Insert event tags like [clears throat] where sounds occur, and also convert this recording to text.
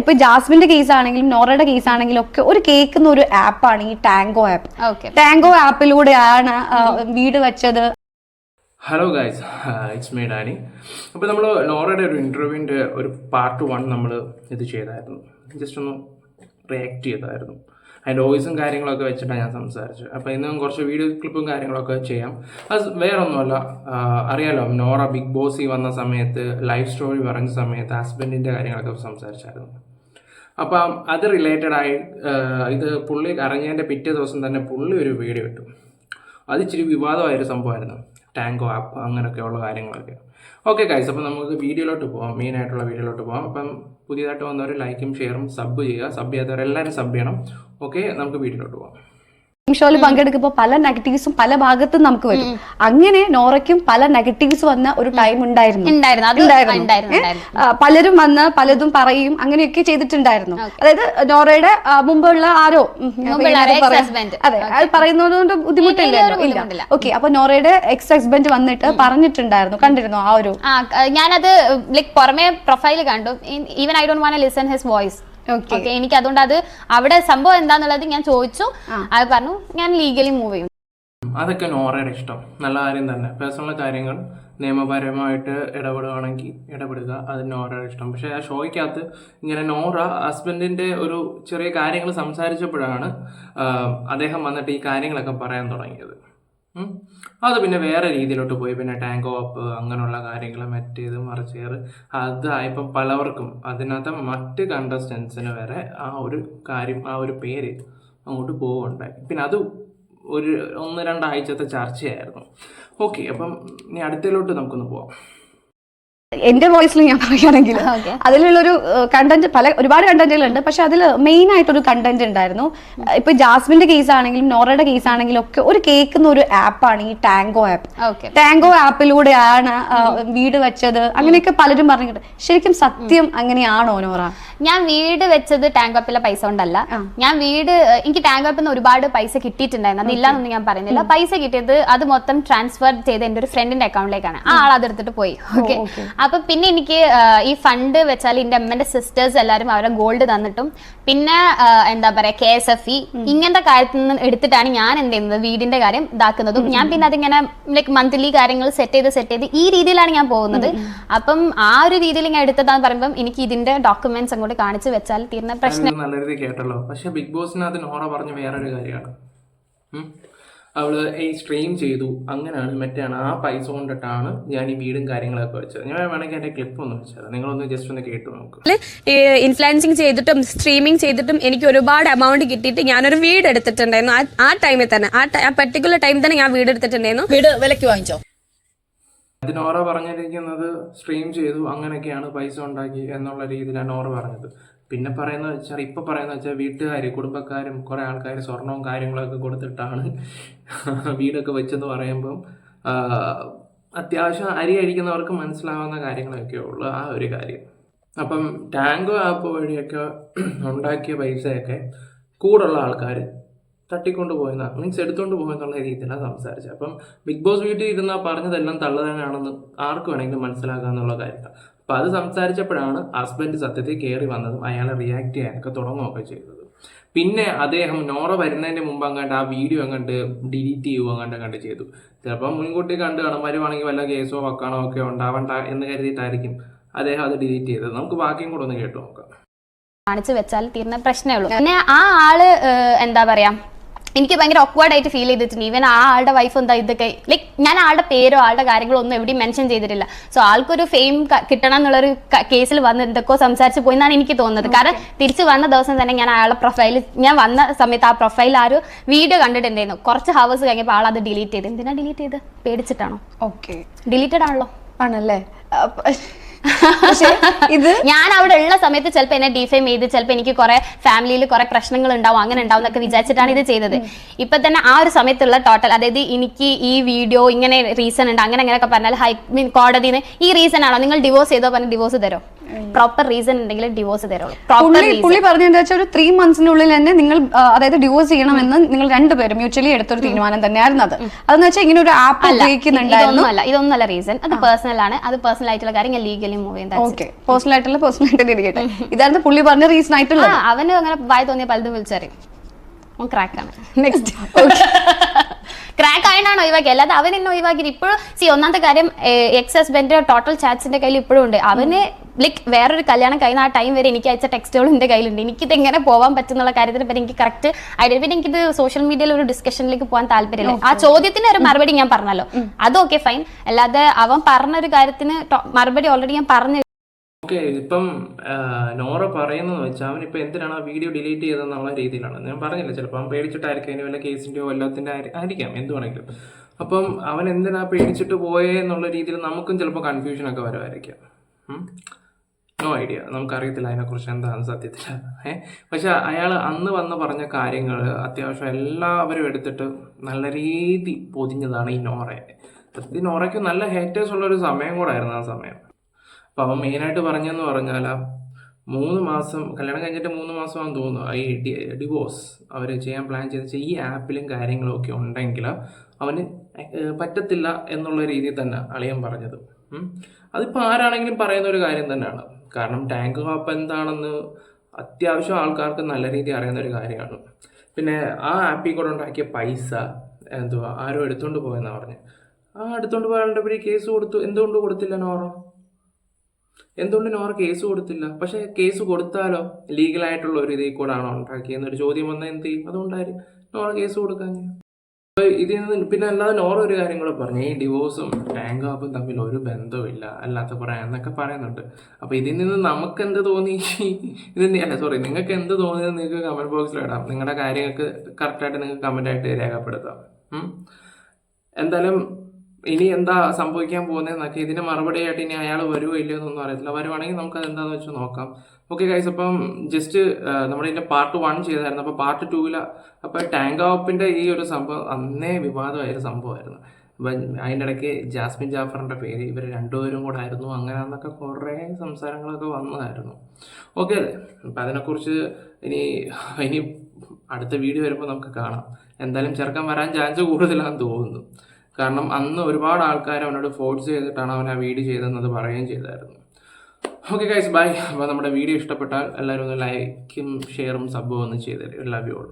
ഇപ്പൊ ജാസ്മിന്റെ കേസ് ആണെങ്കിലും നോറയുടെ കേസ് ആണെങ്കിലും ഒക്കെ ഒരു കേൾക്കുന്ന ഒരു ആപ്പാണ് ഈ ടാങ്കോ ആപ്പ്. ഓക്കെ. ടാങ്കോ ആപ്പിലൂടെയാണ് വീട് വെച്ചത്. Hello guys it's me Dani അപ്പോൾ നമ്മൾ നോറയുടെ ഒരു ഇന്റർവ്യൂവിന്റെ ഒരു പാർട്ട് വൺ നമ്മൾ ഇത് ചെയ്തായിരുന്നു. ജസ്റ്റ് ഒന്ന് റിയാക്ട് ചെയ്തായിരുന്നു. അതിന്റെ വോയിസും കാര്യങ്ങളൊക്കെ വെച്ചിട്ടാണ് ഞാൻ സംസാരിച്ചത്. അപ്പോൾ ഇന്നും കുറച്ച് വീഡിയോ ക്ലിപ്പും കാര്യങ്ങളൊക്കെ ചെയ്യാം. അത് വേറെ ഒന്നുമല്ല ആ, അറിയാലോ നോറ ബിഗ് ബോസിൽ വന്ന സമയത്ത് ലൈഫ് സ്റ്റോറി പറഞ്ഞ സമയത്ത് ഹസ്ബൻഡിന്റെ കാര്യങ്ങളൊക്കെ സംസാരിച്ചായിരുന്നു. അപ്പം അത് റിലേറ്റഡ് ആയി ഇത് പുള്ളി അറിഞ്ഞതിന്റെ പിറ്റേ ദിവസം തന്നെ പുള്ളി ഒരു വീഡിയോ ഇട്ടു. അത് ഇച്ചിരി വിവാദമായൊരു സംഭവമായിരുന്നു. ടാങ്കോ ആപ്പ് അങ്ങനെയൊക്കെയുള്ള കാര്യങ്ങളൊക്കെ. ഓക്കെ ഗൈസ് അപ്പം നമുക്ക് വീഡിയോയിലോട്ട് പോകാം മെയിൻ ആയിട്ടുള്ള വീഡിയോയിലോട്ട് പോകാം അപ്പം പുതിയതായിട്ട് വന്നവർ ലൈക്കും ഷെയറും സബ് ചെയ്യുക. സബ് ചെയ്യാത്തവർ എല്ലാവരും സബ് ചെയ്യണം. ഓക്കെ നമുക്ക് വീഡിയോയിലോട്ട് പോകാം ഷോയിൽ പങ്കെടുക്കുമ്പോൾ പല നെഗറ്റീവ്സും പല ഭാഗത്തും നമുക്ക് വരും. അങ്ങനെ നോറയ്ക്കും പല നെഗറ്റീവ്സ് വന്ന ഒരു ടൈം ഉണ്ടായിരുന്നു. പലരും വന്ന് പലതും പറയും അങ്ങനെയൊക്കെ ചെയ്തിട്ടുണ്ടായിരുന്നു. അതായത് നോറയുടെ മുമ്പുള്ള ആരോ. അതെ അത് പറയുന്നതുകൊണ്ട് ബുദ്ധിമുട്ടില്ല. ഓക്കെ അപ്പൊ നോറയുടെ എക്സ് ഹസ്ബൻഡ് വന്നിട്ട് പറഞ്ഞിട്ടുണ്ടായിരുന്നു. കണ്ടിരുന്നു ആ ഒരു? ഞാനത് ലൈക് പുറമെ പ്രൊഫൈൽ കണ്ടു. Even I don't want listen his voice. Okay എനിക്ക് അതുകൊണ്ട് അത് അവിടെ സംഭവം എന്താന്നുള്ളത് ഞാൻ ചോദിച്ചു. അത് പറഞ്ഞു ഞാൻ ലീഗലി മൂവ് ചെയ്യും. അതൊക്കെ നോറയുടെ ഇഷ്ടം. നല്ല കാര്യം തന്നെ. പേഴ്സണൽ കാര്യങ്ങൾ നിയമപരമായിട്ട് ഇടപെടുകയാണെങ്കിൽ ഇടപെടുക അത് നോറയുടെ ഇഷ്ടം. പക്ഷേ ആ ഷോയ്ക്കകത്ത് ഇങ്ങനെ നോറ ഹസ്ബൻഡിന്റെ ഒരു ചെറിയ കാര്യങ്ങൾ സംസാരിച്ചപ്പോഴാണ് അദ്ദേഹം വന്നിട്ട് ഈ കാര്യങ്ങളൊക്കെ പറയാൻ തുടങ്ങിയത്. അത് പിന്നെ വേറെ രീതിയിലോട്ട് പോയി. പിന്നെ ടാങ്ക് ഓപ്പ് അങ്ങനെയുള്ള കാര്യങ്ങൾ മറ്റേത് മറിച്ചേറ് അതായപ്പം പലവർക്കും അതിനകത്ത് മറ്റ് കണ്ടസ്റ്റൻസിന് വരെ ആ ഒരു കാര്യം ആ ഒരു പേര് അങ്ങോട്ട് പോവുകയുണ്ടായി. പിന്നെ അത് ഒരു ഒന്ന് രണ്ടാഴ്ചത്തെ ചർച്ചയായിരുന്നു. ഓക്കെ അപ്പം ഇനി അടുത്തയിലോട്ട് നമുക്കൊന്ന് പോവാം. എന്റെ വോയിസിൽ ഞാൻ പറയുകയാണെങ്കിൽ. അതിലുള്ളൊരു കണ്ടന്റ് പല ഒരുപാട് കണ്ടന്റുകളുണ്ട് പക്ഷെ അതിൽ മെയിൻ ആയിട്ടൊരു കണ്ടന്റ് ഉണ്ടായിരുന്നു. ഇപ്പൊ ജാസ്മിന്റെ കേസ് ആണെങ്കിലും നോറയുടെ കേസ് ആണെങ്കിലും ഒക്കെ ഒരു കേൾക്കുന്ന ഒരു ആപ്പാണ് ഈ ടാങ്കോ ആപ്പ് ടാങ്കോ ആപ്പിലൂടെയാണ് വീട് വെച്ചത്. അങ്ങനെയൊക്കെ പലരും പറഞ്ഞിട്ടുണ്ട്. ശരിക്കും സത്യം അങ്ങനെയാണോ നോറ? ഞാൻ വീട് വെച്ചത് ടാങ്ക് ആപ്പിലെ പൈസ കൊണ്ടല്ല. ഞാൻ വീട് എനിക്ക് ടാങ്ക് ആപ്പിൽ നിന്ന് ഒരുപാട് പൈസ കിട്ടിയിട്ടുണ്ടായിരുന്നു. അത് ഇല്ലാന്നൊന്നും ഞാൻ പറയുന്നില്ല. പൈസ കിട്ടിയത് അത് മൊത്തം ട്രാൻസ്ഫർ ചെയ്ത് എന്റെ ഒരു ഫ്രണ്ടിന്റെ അക്കൗണ്ടിലേക്കാണ് ആ ആൾ അതെടുത്തിട്ട് പോയി. ഓക്കെ. അപ്പൊ പിന്നെ എനിക്ക് ഈ ഫണ്ട് വെച്ചാൽ എന്റെ അമ്മന്റെ സിസ്റ്റേഴ്സ് എല്ലാരും അവരെ ഗോൾഡ് തന്നിട്ടും പിന്നെ എന്താ പറയാ കെ എസ് എഫ് ഇ ഇങ്ങനത്തെ കാര്യത്തിൽ നിന്ന് എടുത്തിട്ടാണ് ഞാൻ എന്ത് ചെയ്യുന്നത് വീടിന്റെ കാര്യം ഇതാക്കുന്നതും. ഞാൻ പിന്നെ അതിങ്ങനെ ലൈക്ക് മന്ത്ലി കാര്യങ്ങൾ സെറ്റ് ചെയ്ത് സെറ്റ് ചെയ്ത് ഈ രീതിയിലാണ് ഞാൻ പോകുന്നത്. അപ്പം ആ ഒരു രീതിയിൽ ഞാൻ എടുത്തതാന്ന് പറയുമ്പോൾ എനിക്ക് ഇതിന്റെ ഡോക്യുമെന്റ്സ് അങ്ങോട്ട് കാണിച്ചു വെച്ചാൽ തീർന്ന പ്രശ്നം. നല്ല രീതിയിൽ കേട്ടല്ലോ. പക്ഷെ ബിഗ് ബോസിനകത്ത് നോറ പറഞ്ഞ വേറൊരു കാര്യമാണ്. ഉം. അവൾ ഈ സ്ട്രീം ചെയ്തു. അങ്ങനെയാണ് മറ്റാണ് ആ പൈസ കൊണ്ടിട്ടാണ് ഞാൻ ഈ വീടും കാര്യങ്ങളൊക്കെ വെച്ചത്. ഞാൻ വേണമെങ്കിൽ എന്റെ ക്ലിപ്പ് ഒന്ന് വെച്ചത് നിങ്ങളൊന്ന് ജസ്റ്റ് ഒന്ന് കേട്ടു നോക്ക്. ഇൻഫ്ലുവൻസിങ് ചെയ്തിട്ടും സ്ട്രീമിങ് ചെയ്തിട്ടും എനിക്ക് ഒരുപാട് എമൗണ്ട് കിട്ടിയിട്ട് ഞാനൊരു വീട് എടുത്തിട്ടുണ്ടായിരുന്നു. ആ- ആ ടൈമിൽ തന്നെ. ആ ടൈമിൽ പെർട്ടിക്കുലർ ടൈം തന്നെ ഞാൻ വീട് എടുത്തിട്ടുണ്ടായിരുന്നു. വീട് വിലക്ക് വാങ്ങിച്ചോ? അത് നോറ പറഞ്ഞിരിക്കുന്നത് സ്ട്രീം ചെയ്തു അങ്ങനെയൊക്കെയാണ് പൈസ ഉണ്ടാക്കി എന്നുള്ള രീതിയിലാണ് നോറ പറഞ്ഞത്. പിന്നെ പറയുന്ന വെച്ചാൽ ഇപ്പൊ പറയുന്ന വെച്ചാൽ വീട്ടുകാർ കുടുംബക്കാരും കുറെ ആൾക്കാർ സ്വർണവും കാര്യങ്ങളൊക്കെ കൊടുത്തിട്ടാണ് [laughs] വീടൊക്കെ വെച്ചെന്ന് പറയുമ്പം അത്യാവശ്യം അരി അഴിക്കുന്നവർക്ക് മനസ്സിലാവുന്ന കാര്യങ്ങളൊക്കെ ഉള്ളു ആ ഒരു കാര്യം. അപ്പം ടാങ്കോ ആപ്പ് വഴിയൊക്കെ [clears throat] ഉണ്ടാക്കിയ പൈസയൊക്കെ കൂടുള്ള ആൾക്കാർ തട്ടിക്കൊണ്ട് പോയെന്ന മീൻസ് എടുത്തുകൊണ്ട് പോയെന്നുള്ള രീതിയിലാണ് സംസാരിച്ചത്. അപ്പം ബിഗ് ബോസ് വീട്ടിൽ ഇരുന്ന പറഞ്ഞതെല്ലാം തള്ളതാനാണെന്ന് ആർക്ക് വേണമെങ്കിലും മനസ്സിലാക്കാന്നുള്ള കാര്യമാണ് അപ്പം അത് സംസാരിച്ചപ്പോഴാണ് ഹസ്ബൻഡ് സത്യത്തിൽ കയറി വന്നതും അയാളെ റിയാക്ട് ചെയ്യാനൊക്കെ തുടങ്ങുകയൊക്കെ ചെയ്തത്. പിന്നെ അദ്ദേഹം നോറ വരുന്നതിന് മുമ്പ് അങ്ങാണ്ട് ആ വീഡിയോ അങ്ങോട്ട് ഡിലീറ്റ് ചെയ്യുക അങ്ങോട്ട് അങ്ങോട്ട് ചെയ്തു. ചിലപ്പോൾ മുൻകൂട്ടി കണ്ട് കാണും വരുവാണെങ്കിൽ വല്ല കേസോ വക്കാണോ ഒക്കെ ഉണ്ടാവണ്ട എന്ന് കരുതിയിട്ടായിരിക്കും അദ്ദേഹം അത് ഡിലീറ്റ് ചെയ്തത്. നമുക്ക് ബാക്കിയും കൂടെ ഒന്ന് കേട്ടു നോക്കാം. കാണിച്ചു വെച്ചാൽ തീർന്ന പ്രശ്നമേ ഉള്ളൂ. പിന്നെ ആ ആൾ എന്താ പറയാ എനിക്ക് ഭയങ്കര ഒക്വേർഡായിട്ട് ആയിട്ട് ഫീൽ ചെയ്തിട്ടുണ്ട്. ഈവൻ ആ ആളുടെ വൈഫ് എന്താ ഇതൊക്കെ ലൈക്ക് ഞാൻ ആളുടെ പേരോ ആളുടെ കാര്യങ്ങളോ ഒന്നും എവിടെയും മെൻഷൻ ചെയ്തിട്ടില്ല. സോ ആൾക്കൊരു ഫെയിം കിട്ടണം എന്നുള്ളൊരു കേസിൽ വന്ന് എന്തൊക്കെയോ സംസാരിച്ച് പോയി എന്നാണ് എനിക്ക് തോന്നുന്നത്. കാരണം തിരിച്ചു വന്ന ദിവസം തന്നെ ഞാൻ അയാളുടെ പ്രൊഫൈൽ ഞാൻ വന്ന സമയത്ത് ആ പ്രൊഫൈൽ ആ ഒരു വീഡിയോ കണ്ടിട്ടുണ്ടായിരുന്നു കുറച്ച് ഹവേഴ്സ് കഴിഞ്ഞപ്പോൾ ആൾ അത് ഡിലീറ്റ് ചെയ്ത്. എന്തിനാ ഡിലീറ്റ് ചെയ്ത്? പേടിച്ചിട്ടാണോ? ഓക്കെ ഡിലീറ്റഡ് ആണല്ലോ. ആണല്ലേ? പക്ഷേ ഇത് ഞാൻ അവിടെ ഉള്ള സമയത്ത് ചിലപ്പോൾ എന്നെ ഡിഫൈം ചെയ്ത് ചിലപ്പോൾ എനിക്ക് കുറെ ഫാമിലിയിൽ കുറെ പ്രശ്നങ്ങൾ ഉണ്ടാവും അങ്ങനെ ഉണ്ടാവും എന്നൊക്കെ വിചാരിച്ചിട്ടാണ് ഇത് ചെയ്തത്. ഇപ്പൊ തന്നെ ആ ഒരു സമയത്തുള്ള ടോട്ടൽ അതായത് എനിക്ക് ഈ വീഡിയോ ഇങ്ങനെ റീസൺ ഉണ്ട് അങ്ങനെ അങ്ങനെയൊക്കെ പറഞ്ഞാൽ ഹൈ മീൻ കോടതിന്ന് ഈ റീസൺ ആണോ? നിങ്ങൾ ഡിവോഴ്സ് ചെയ്തോ പറഞ്ഞ് ഡിവോഴ്സ് തരോ? പ്രോപ്പർ റീസൺ ഉണ്ടെങ്കിൽ ഡിവോഴ്സ് തരുള്ളൂ. പുള്ളി റീസൺ പുള്ളി പറഞ്ഞത് എന്താ വെച്ചാൽ ഒരു ത്രീ മന്ത്സിനുള്ളിൽ തന്നെ നിങ്ങൾ അതായത് ഡിവോഴ്സ് ചെയ്യണമെന്ന് നിങ്ങൾ രണ്ടുപേരും മ്യൂച്വലി എടുത്തൊരു തീരുമാനം തന്നെയായിരുന്നു അത്. അതെന്ന് വെച്ചാൽ ഇങ്ങനെ ഒരു ആപ്പ് ഉപയോഗിക്കുന്നുണ്ടായിരുന്നു. ഇതൊന്നും അല്ല റീസൺ അത് പേഴ്സണൽ ആണ്. അത് പേഴ്സണൽ ആയിട്ടുള്ള കാര്യം ഞാൻ ലീഗലി മൂവ് ചെയ്യുന്നത് ഓക്കെ പേഴ്സണൽ ആയിട്ടുള്ള പേഴ്സണൽ ആയിട്ട് ഇരിക്കട്ടെ. ഇതായിരുന്നു പുള്ളി പറഞ്ഞ റീസൺ ആയിട്ടുള്ള അവന് അങ്ങനെ വായി തോന്നിയ പലതും വിളിച്ചറിയും. ക്രാക്ക് ആണ്. നെക്സ്റ്റ് [laughs] ക്രാക്ക് ആയിട്ടാണ് ഒഴിവാക്കി അല്ലാതെ അവൻ എന്നെ ഒഴിവാക്കി ഇപ്പോഴും സി ഒന്നാമത്തെ കാര്യം എക്സ് ഹസ്ബൻഡ് ടോട്ടൽ ചാറ്റ്സിന്റെ കയ്യിൽ ഇപ്പോഴും ഉണ്ട്. അവന് ലൈക്ക് വേറൊരു കല്യാണം കഴിയുന്ന ആ ടൈം വരെ എനിക്ക് അയച്ച ടെക്സ്റ്റുകളും എന്റെ കയ്യിലുണ്ട്. എനിക്കിത് എങ്ങനെ പോകാൻ പറ്റുന്നുള്ള കാര്യത്തിനെ പറ്റി എനിക്ക് കറക്റ്റ് ഐഡിയ പിന്നെ എനിക്കിത് സോഷ്യൽ മീഡിയയിൽ ഒരു ഡിസ്കഷനിലേക്ക് പോകാൻ താല്പര്യമില്ല. ആ ചോദ്യത്തിന് ഒരു മറുപടി ഞാൻ പറഞ്ഞല്ലോ. അത് ഓക്കെ ഫൈൻ അല്ലാതെ അവൻ പറഞ്ഞ ഒരു കാര്യത്തിന് മറുപടി ഓൾറെഡി ഞാൻ പറഞ്ഞു ഓക്കെ ഇപ്പം നോറ പറയുന്നത് വെച്ചാൽ അവൻ ഇപ്പം എന്തിനാണ് ആ വീഡിയോ ഡിലീറ്റ് ചെയ്തതെന്നുള്ള രീതിയിലാണ്. ഞാൻ പറഞ്ഞില്ല ചിലപ്പോൾ അവൻ പേടിച്ചിട്ടായിരിക്കും അതിന് വല്ല കേസിന്റെയോ എല്ലാത്തിന്റെ ആയിരിക്കാം എന്ത് വേണമെങ്കിലും. അപ്പം അവൻ എന്തിനാ പേടിച്ചിട്ട് പോയേ എന്നുള്ള രീതിയിൽ നമുക്കും ചിലപ്പോൾ കൺഫ്യൂഷനൊക്കെ വരുമായിരിക്കാം. നോ ഐഡിയ നമുക്കറിയത്തില്ല അതിനെക്കുറിച്ച് എന്താണ് സത്യത്തിൽ ഏഹ് പക്ഷെ അയാൾ അന്ന് വന്ന് പറഞ്ഞ കാര്യങ്ങൾ അത്യാവശ്യം എല്ലാവരും എടുത്തിട്ട് നല്ല രീതി പൊതിഞ്ഞതാണ് ഈ നോറയെ. സത്യത്തിൽ നോറയ്ക്ക് നല്ല ഹേറ്റേഴ്സ് ഉള്ള ഒരു സമയം കൂടായിരുന്നു ആ സമയം. അപ്പോൾ അവൻ മെയിനായിട്ട് പറഞ്ഞെന്ന് പറഞ്ഞാൽ ആ മൂന്ന് മാസം കല്യാണം കഴിഞ്ഞിട്ട് മൂന്ന് മാസമാണെന്ന് തോന്നുന്നു. ഈ ഡിവോഴ്സ് അവർ ചെയ്യാൻ പ്ലാൻ ചെയ്ത് ഈ ആപ്പിലും കാര്യങ്ങളും ഒക്കെ ഉണ്ടെങ്കിൽ അവന് പറ്റത്തില്ല എന്നുള്ള രീതിയിൽ തന്നെ അളിയൻ പറഞ്ഞത്. അതിപ്പോൾ ആരാണെങ്കിലും പറയുന്ന ഒരു കാര്യം തന്നെയാണ്. കാരണം ടാങ്ക് കാപ്പ് എന്താണെന്ന് അത്യാവശ്യം ആൾക്കാർക്ക് നല്ല രീതിയിൽ അറിയുന്ന ഒരു കാര്യമാണ്. പിന്നെ ആ ആപ്പിൽ കൂടെ ഉണ്ടാക്കിയ പൈസ എന്തുവാ ആരോ എടുത്തുകൊണ്ട് പോയെന്നാണ് പറഞ്ഞത് ആ എടുത്തുകൊണ്ട് പോയാളുടെ പിടി കേസ് കൊടുത്തു. എന്തുകൊണ്ട് കൊടുത്തില്ല നോറ? എന്തുകൊണ്ട് നോറ കേസ് കൊടുത്തില്ല. പക്ഷെ കേസ് കൊടുത്താലോ? ലീഗലായിട്ടുള്ള ഒരു ഇതിൽ കൂടാണോ ഉണ്ടാക്കിയെന്നൊരു ചോദ്യം വന്നാൽ എന്ത് ചെയ്യും? അതുകൊണ്ടായിരിക്കും. നോറ കേസ് കൊടുക്കാൻ. ഇതിൽ നിന്ന് പിന്നെ അല്ലാതെ നോറ ഒരു കാര്യം കൂടെ പറഞ്ഞു. ഈ ഡിവോഴ്സും ടാങ്ക് ആപ്പും തമ്മിൽ ഒരു ബന്ധമില്ല അല്ലാത്ത പറയാം എന്നൊക്കെ പറയുന്നുണ്ട്. അപ്പോൾ ഇതിൽ നിന്ന് നമുക്ക് എന്ത് തോന്നി? ഇത് അല്ല സോറി നിങ്ങൾക്ക് എന്ത് തോന്നിയത് നിങ്ങൾക്ക് കമന്റ് ബോക്സിൽ ഇടാം. നിങ്ങളുടെ കാര്യങ്ങൾക്ക് കറക്റ്റായിട്ട് നിങ്ങൾക്ക് കമന്റായിട്ട് രേഖപ്പെടുത്താം. എന്തായാലും ഇനി എന്താ സംഭവിക്കാൻ പോകുന്നതെന്നൊക്കെ ഇതിന് മറുപടി ആയിട്ട് ഇനി അയാൾ വരുമോ ഇല്ലയോ എന്നൊന്നും അറിയത്തില്ല. വരുവാണെങ്കിൽ നമുക്ക് അത് എന്താണെന്ന് വെച്ച് നോക്കാം. ഓക്കെ ഗൈസ് അപ്പം ജസ്റ്റ് നമ്മുടെ ഇതിന്റെ പാർട്ട് വൺ ചെയ്തായിരുന്നു. അപ്പോൾ പാർട്ട് ടൂവിൽ അപ്പോൾ ടാങ്ക് ഓപ്പിന്റെ ഈ ഒരു സംഭവം അന്നേ വിവാദമായൊരു സംഭവമായിരുന്നു. അപ്പം അതിന്റെ ഇടയ്ക്ക് ജാസ്മിൻ ജാഫറിന്റെ പേര് ഇവർ രണ്ടുപേരും കൂടെ ആയിരുന്നു. അങ്ങനെ എന്നൊക്കെ കുറേ സംസാരങ്ങളൊക്കെ വന്നതായിരുന്നു. ഓക്കെ അപ്പം അതിനെക്കുറിച്ച് ഇനി ഇനി അടുത്ത വീഡിയോ വരുമ്പോൾ നമുക്ക് കാണാം. എന്തായാലും ചെറുക്കം വരാൻ ചാൻസ് കൂടുതലാണെന്ന് തോന്നുന്നു. കാരണം അന്ന് ഒരുപാട് ആൾക്കാർ അവനോട് ഫോഴ്സ് ചെയ്തിട്ടാണ് അവൻ ആ വീഡിയോ ചെയ്തതെന്നത് പറയുകയും ചെയ്തായിരുന്നു. ഓക്കെ ഗൈസ് ബൈ അപ്പോൾ നമ്മുടെ വീഡിയോ ഇഷ്ടപ്പെട്ടാൽ എല്ലാവരും ഒന്ന് ലൈക്കും ഷെയറും സബ്ബും ഒന്ന് ചെയ്തേരും ലവ് യു ഓൾ